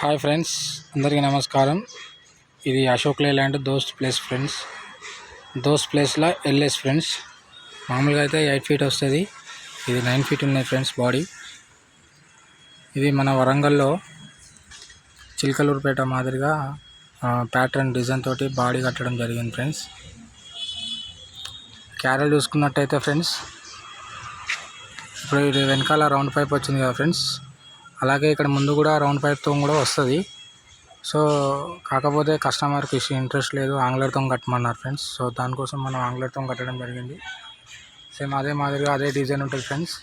Hi friends అందరికీ నమస్కారం. ఇది Ashok Leyland Dost plus friends. Dost ప్లేస్లో ఎల్ఎస్ ఫ్రెండ్స్. మామూలుగా అయితే ఎయిట్ ఫీట్ వస్తుంది. ఇది నైన్ ఫీట్ ఉన్నాయి ఫ్రెండ్స్ బాడీ. ఇది మన వరంగల్లో చిలకలూరుపేట మాదిరిగా ప్యాటర్న్ డిజైన్ తోటి బాడీ కట్టడం జరిగింది ఫ్రెండ్స్. క్యారెల్ చూసుకున్నట్టయితే ఫ్రెండ్స్ ఇప్పుడు ఇది వెనకాల రౌండ్ పైప్ వచ్చింది కదా ఫ్రెండ్స్. అలాగే ఇక్కడ ముందు కూడా రౌండ్ పైప్తో కూడా వస్తుంది. సో కాకపోతే కస్టమర్కి ఇంట్రెస్ట్ లేదు ఆంగ్లర్తో కట్టమన్నారు ఫ్రెండ్స్. సో దానికోసం మనం ఆంగ్లర్తో కట్టడం జరిగింది. సేమ్ అదే మాదిరిగా అదే డిజైన్ ఉంటుంది ఫ్రెండ్స్.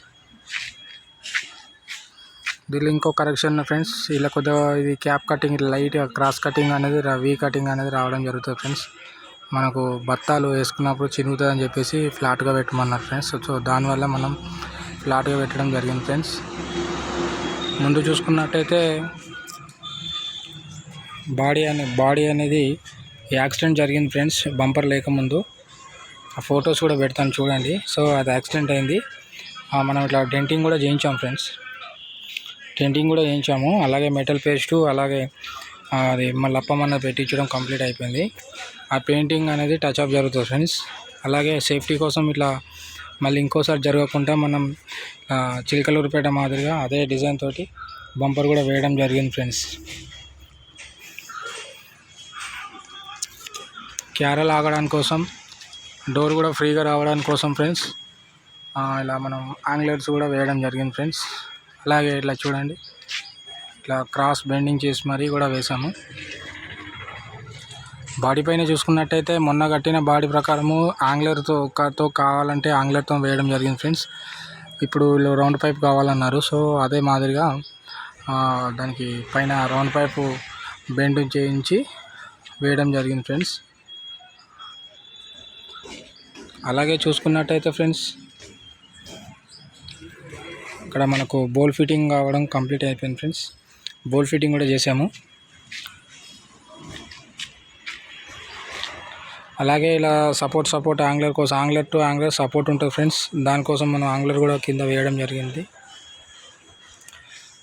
దీనిలో ఇంకో కరెక్షన్ ఫ్రెండ్స్ ఇలా కొద్దిగా ఇది cap cutting light cross cutting అనేది వీ కటింగ్ అనేది రావడం జరుగుతుంది ఫ్రెండ్స్. మనకు బత్తాలు వేసుకున్నప్పుడు చినుగుతుంది అని చెప్పేసి ఫ్లాట్గా పెట్టమన్నారు ఫ్రెండ్స్. సో దానివల్ల మనం ఫ్లాట్గా పెట్టడం జరిగింది ఫ్రెండ్స్. ముందు చూసుకున్నట్టయితే బాడీ అనే బాడీ అనేది యాక్సిడెంట్ జరిగింది ఫ్రెండ్స్ బంపర్ లేకముందు ఆ ఫొటోస్ కూడా పెడతాను చూడండి. సో అది యాక్సిడెంట్ అయింది. మనం ఇట్లా డెంటింగ్ కూడా చేయించాం ఫ్రెండ్స్. డెంటింగ్ కూడా చేయించాము. అలాగే మెటల్ పేస్టు అలాగే అది మళ్ళీ అప్పమన్న పెట్టించడం కంప్లీట్ అయిపోయింది. ఆ పెయింటింగ్ అనేది టచ్ అప్ జరుగుతుంది ఫ్రెండ్స్. అలాగే సేఫ్టీ కోసం ఇట్లా మళ్ళీ ఇంకోసారి జరగకుండా మనం చిలకలూరుపేట మాదిరిగా అదే డిజైన్ తోటి బంపర్ కూడా వేయడం జరిగింది ఫ్రెండ్స్. క్యారల్ ఆగడానికి కోసం డోర్ కూడా ఫ్రీగా రావడానికి కోసం ఫ్రెండ్స్ ఇలా మనం ఆంగ్లర్స్ కూడా వేయడం జరిగింది ఫ్రెండ్స్. అలాగే ఇట్లా చూడండి ఇట్లా క్రాస్ బెండింగ్ చేసి మరీ కూడా వేసాము. బాడీ పైన చూసుకున్నట్టయితే మొన్న కట్టిన బాడీ ప్రకారము ఆంగ్లర్తో తో కావాలంటే ఆంగ్లర్తో వేయడం జరిగింది ఫ్రెండ్స్. ఇప్పుడు వీళ్ళు రౌండ్ పైప్ కావాలన్నారు. సో అదే మాదిరిగా దానికి పైన రౌండ్ పైపు బెండ్ చేయించి వేయడం జరిగింది ఫ్రెండ్స్. అలాగే చూసుకున్నట్టయితే ఫ్రెండ్స్ ఇక్కడ మనకు బోల్ ఫిట్టింగ్ కావడం కంప్లీట్ అయిపోయింది ఫ్రెండ్స్. బోల్ ఫిట్టింగ్ కూడా చేసాము అలాగే ఇలా సపోర్ట్ సపోర్ట్ ఆంగ్లర్ కోసం ఆంగ్లర్ టు యాంగులర్ సపోర్ట్ ఉంటుంది ఫ్రెండ్స్. దానికోసం మనం ఆంగ్లర్ కూడా కింద వేయడం జరిగింది.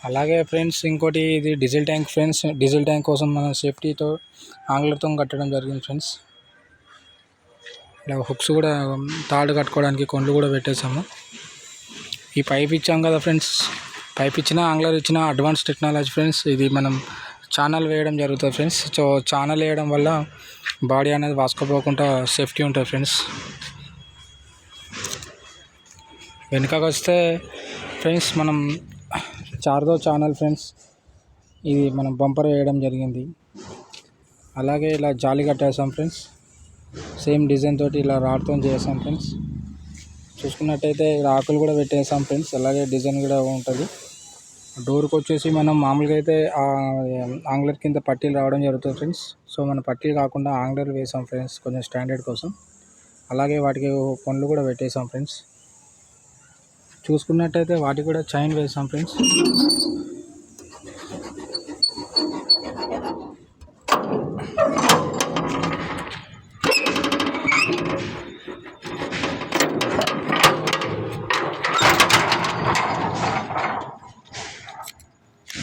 అలాగే ఫ్రెండ్స్ ఇంకోటి ఇది diesel tank friends. Diesel tank కోసం మనం సేఫ్టీతో ఆంగ్లర్తో కట్టడం జరిగింది ఫ్రెండ్స్. ఇలా హుక్స్ కూడా తాడు కట్టుకోవడానికి కొండ్లు కూడా పెట్టేసాము ఈ పైప్ ఇచ్చాం కదా ఫ్రెండ్స్. పైప్ ఇచ్చిన ఆంగ్లర్ ఇచ్చిన అడ్వాన్స్ టెక్నాలజీ ఫ్రెండ్స్. ఇది మనం ఛానల్ వేయడం జరుగుతుంది ఫ్రెండ్స్. సో ఛానల్ వేయడం వల్ల బాడీ అనేది వాసుకోపోకుండా సేఫ్టీ ఉంటుంది ఫ్రెండ్స్. వెనుకకు వస్తే ఫ్రెండ్స్ మనం చార్దో ఛానల్ ఫ్రెండ్స్ ఇది మనం బంపర్ వేయడం జరిగింది. అలాగే ఇలా జాలి కట్టేసాం ఫ్రెండ్స్. సేమ్ డిజైన్ తోటి ఇలా రాడ్తో చేసాం ఫ్రెండ్స్. చూసుకున్నట్టయితే ఇక్కడ ఆకులు కూడా పెట్టేసాం ఫ్రెండ్స్. అలాగే డిజైన్ కూడా ఉంటుంది. డోర్కి వచ్చేసి మనం మామూలుగా అయితే ఆంగ్లర్ కింద పట్టీలు రావడం జరుగుతుంది ఫ్రెండ్స్. సో మన పట్టీలు కాకుండా ఆంగ్లర్ వేసాం ఫ్రెండ్స్ కొంచెం స్టాండర్డ్ కోసం. అలాగే వాటికి పండ్లు కూడా పెట్టేసాం ఫ్రెండ్స్. చూసుకున్నట్టయితే వాటికి కూడా చైన్ వేసాం ఫ్రెండ్స్.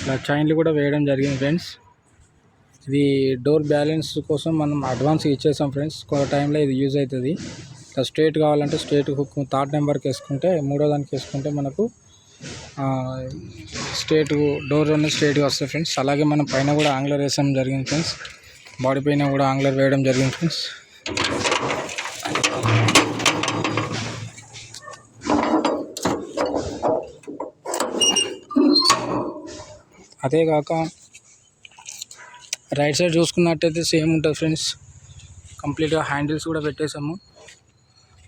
ఇలా చైన్లు కూడా వేయడం జరిగింది ఫ్రెండ్స్. ఇది డోర్ బ్యాలెన్స్ కోసం మనం అడ్వాన్స్ ఇచ్చేసాం ఫ్రెండ్స్. కొంత టైంలో ఇది యూజ్ అవుతుంది. ఇట్లా స్ట్రేట్ కావాలంటే స్ట్రేట్ హుక్ థర్డ్ నెంబర్కి వేసుకుంటే మూడో దానికి వేసుకుంటే మనకు స్ట్రేట్ డోర్ అనేది స్ట్రేట్గా వస్తుంది ఫ్రెండ్స్. అలాగే మనం పైన కూడా ఆంగ్లర్ వేసాం జరిగింది ఫ్రెండ్స్. బాడీ పైన కూడా ఆంగ్లర్ వేయడం జరిగింది ఫ్రెండ్స్. అదే కాక రైట్ సైడ్ చూసుకున్నట్టయితే సేమ్ ఉంటుంది ఫ్రెండ్స్. కంప్లీట్గా హ్యాండిల్స్ కూడా పెట్టేసాము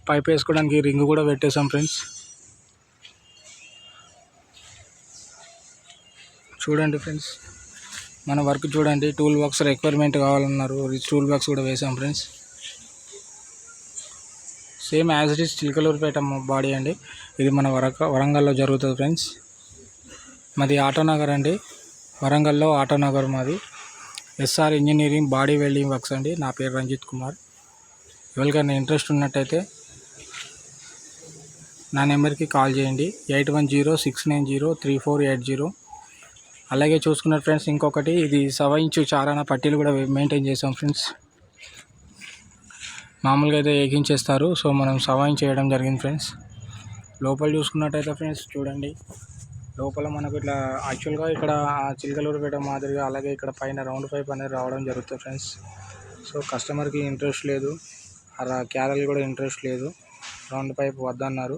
పైప్ వేసుకోవడానికి రింగ్ కూడా పెట్టేసాం ఫ్రెండ్స్. చూడండి ఫ్రెండ్స్ మన వర్క్ చూడండి. టూల్ బాక్స్ రిక్వైర్మెంట్ కావాలన్నారు. టూల్ బాక్స్ కూడా వేసాం friends. Same as it is Chilakaluripet body అండి. ఇది మన వరక వరంగల్లో జరుగుతుంది ఫ్రెండ్స్. మాది ఆటోనగర్ అండి. వరంగల్లో ఆటోనగర్ మాది. SR engineering body welding works అండి. నా పేరు రంజిత్ కుమార్. ఎవరికైనా ఇంట్రెస్ట్ ఉన్నట్టయితే నా నెంబర్కి కాల్ చేయండి. Eight one zero six nine zero three four eight zero. అలాగే చూసుకున్నారు ఫ్రెండ్స్ ఇంకొకటి ఇది సవ ఇంచు చారాన పట్టీలు కూడా మెయింటైన్ చేసాం ఫ్రెండ్స్. మామూలుగా అయితే ఏకించేస్తారు సో మనం సవాయిన్ చేయడం జరిగింది ఫ్రెండ్స్. లోపల చూసుకున్నట్టయితే ఫ్రెండ్స్ చూడండి. లోపల మనకు ఇట్లా యాక్చువల్గా ఇక్కడ చిలకలూరు చిలకలూరుపేట మాదిరిగా అలాగే ఇక్కడ పైన రౌండ్ పైప్ అనేది రావడం జరుగుతుంది ఫ్రెండ్స్. సో కస్టమర్కి ఇంట్రెస్ట్ లేదు. అలా క్యారల్ కూడా ఇంట్రెస్ట్ లేదు. రౌండ్ పైప్ వద్దన్నారు.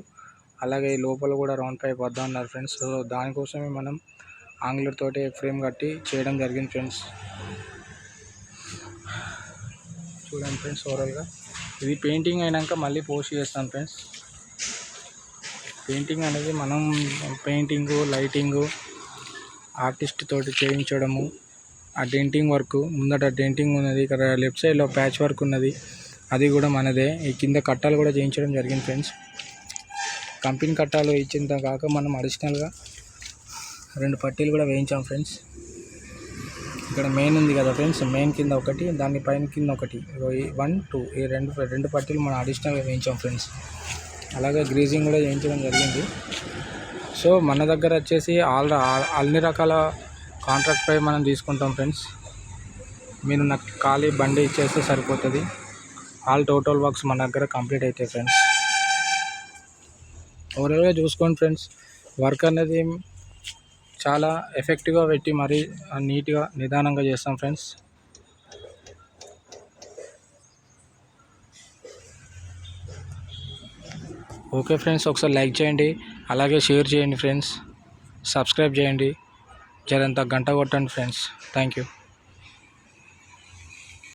అలాగే ఈ లోపల కూడా రౌండ్ పైప్ వద్దన్నారు ఫ్రెండ్స్. సో దానికోసమే మనం ఆంగ్లర్ తోటి ఫ్రేమ్ కట్టి చేయడం జరిగింది ఫ్రెండ్స్. చూడండి ఫ్రెండ్స్ ఓవరాల్గా ఇది పెయింటింగ్ అయినాక మళ్ళీ పోస్ట్ చేస్తాను ఫ్రెండ్స్. పెయింటింగ్ అనేది మనం పెయింటింగు లైటింగు ఆర్టిస్ట్ తోటి చేయించడము ఆ డెంటింగ్ వర్క్ ముందట డెంటింగ్ ఉన్నది ఇక్కడ లెఫ్ట్ సైడ్లో ప్యాచ్ వర్క్ ఉన్నది అది కూడా మనదే. ఈ కింద కట్టాలు కూడా చేయించడం జరిగింది ఫ్రెండ్స్. కంపెనీ కట్టాలు ఇచ్చిన కాక మనం అడిషనల్గా రెండు పట్టీలు కూడా వేయించాం ఫ్రెండ్స్. ఇక్కడ మెయిన్ ఉంది కదా ఫ్రెండ్స్ మెయిన్ కింద ఒకటి దాని పైన కింద ఒకటి. వన్ టూ ఈ రెండు రెండు పట్టీలు మనం అడిషనల్గా వేయించాం ఫ్రెండ్స్. అలాగే గ్రీజింగ్ కూడా చేయించడం జరిగింది. సో మన దగ్గర వచ్చేసి ఆల్ అన్ని రకాల కాంట్రాక్ట్ పై మనం తీసుకుంటాం ఫ్రెండ్స్. మీరు నాకు ఖాళీ బండి ఇచ్చేస్తే సరిపోతుంది. ఆల్ టోటల్ వర్క్స్ మన దగ్గర కంప్లీట్ అవుతాయి ఫ్రెండ్స్. ఓవరాల్గా చూసుకోండి ఫ్రెండ్స్. వర్క్ అనేది చాలా ఎఫెక్టివ్గా పెట్టి మరీ నీట్గా నిదానంగా చేస్తాం ఫ్రెండ్స్. ఓకే ఫ్రెండ్స్ ఒకసారి లైక్ చేయండి అలాగే షేర్ చేయండి ఫ్రెండ్స్ సబ్స్క్రైబ్ చేయండి. జరంత గంట కొట్టండి ఫ్రెండ్స్. Thank you.